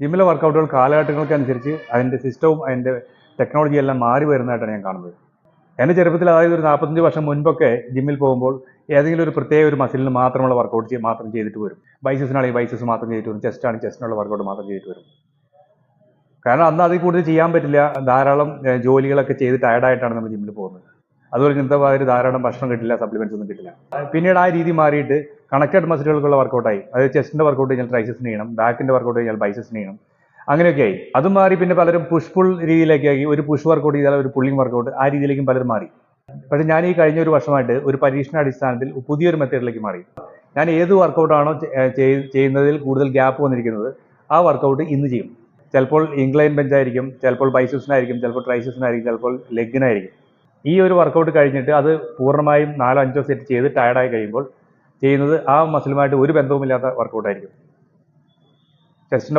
ജിമ്മിലെ വർക്കൗട്ടുകൾ കാലഘട്ടങ്ങൾക്കനുസരിച്ച് അതിന്റെ സിസ്റ്റവും അതിന്റെ ടെക്നോളജി എല്ലാം മാറി വരുന്നതായിട്ടാണ് ഞാൻ കാണുന്നത്. എന്റെ ചെറുപ്പത്തിൽ അതായത് ഒരു നാൽപ്പത്തഞ്ച് വർഷം മുൻപൊക്കെ ജിമ്മിൽ പോകുമ്പോൾ ഏതെങ്കിലും ഒരു പ്രത്യേക ഒരു മസിലിന് മാത്രമുള്ള വർക്കൗട്ട് ചെയ്ത് മാത്രം ചെയ്തിട്ട് വരും. ബൈസസിനാണെങ്കിൽ ബൈസസ് മാത്രം ചെയ്തിട്ട് വരും. ചെസ്റ്റ് ആണെങ്കിൽ ചെസ്റ്റിനുള്ള വർക്കൗട്ട് മാത്രം ചെയ്തിട്ട് വരും. കാരണം അന്ന് അതിൽ കൂടുതൽ ചെയ്യാൻ പറ്റില്ല. ധാരാളം ജോലികളൊക്കെ ചെയ്ത് ടയർഡായിട്ടാണ് നമ്മൾ ജിമ്മിൽ പോകുന്നത്. അതുപോലെ ഇന്നത്തെ മാതിരി ധാരാളം ഭക്ഷണം കിട്ടില്ല സപ്ലിമെന്റ്സ് ഒന്നും കിട്ടില്ല. പിന്നീട് ആ രീതി മാറിയിട്ട് കണക്റ്റഡ് മസിലുകൾക്കുള്ള വർക്കൗട്ടായി. അതായത് ചെസ്റ്റിന്റെ വർക്കൗട്ട് കഴിഞ്ഞാൽ ട്രൈസസിന് ചെയ്യണം ബാക്കിന്റെ വർക്കൗട്ട് കഴിഞ്ഞാൽ ബൈസസിന് ചെയ്യണം അങ്ങനെയൊക്കെ ആയി. അത് മാറി പിന്നെ പലരും പുഷ് പുൾ രീതിയിലേക്ക് ആക്കി ഒരു പുഷ് വർക്കൗട്ട് ചെയ്താൽ ഒരു പുള്ളിങ് വർക്കൗട്ട് ആ രീതിയിലേക്കും പലരും മാറി. പക്ഷെ ഞാൻ ഈ കഴിഞ്ഞ ഒരു വർഷമായിട്ട് ഒരു പരീക്ഷണ അടിസ്ഥാനത്തിൽ പുതിയൊരു മെത്തേഡിലേക്ക് മാറി. ഞാൻ ഏത് വർക്കൗട്ടാണോ ചെയ്യുന്നതിൽ കൂടുതൽ ഗ്യാപ്പ് വന്നിരിക്കുന്നത് ആ വർക്കൗട്ട് ഇന്ന് ചെയ്യും. ചിലപ്പോൾ ഇംഗ്ലൈൻ ബെഞ്ചായിരിക്കും ചിലപ്പോൾ ബൈസസിനായിരിക്കും ചിലപ്പോൾ ട്രൈസസിനായിരിക്കും ചിലപ്പോൾ ലെഗിനായിരിക്കും ഈ ഒരു വർക്കൗട്ട് കഴിഞ്ഞിട്ട് അത് പൂർണമായും നാലോ അഞ്ചോ സെറ്റ് ചെയ്ത് ടയർഡായി കഴിയുമ്പോൾ ചെയ്യുന്നത് ആ മസിലുമായിട്ട് ഒരു ബന്ധവുമില്ലാത്ത വർക്കൗട്ടായിരിക്കും ചെസ്റ്റിന്റെ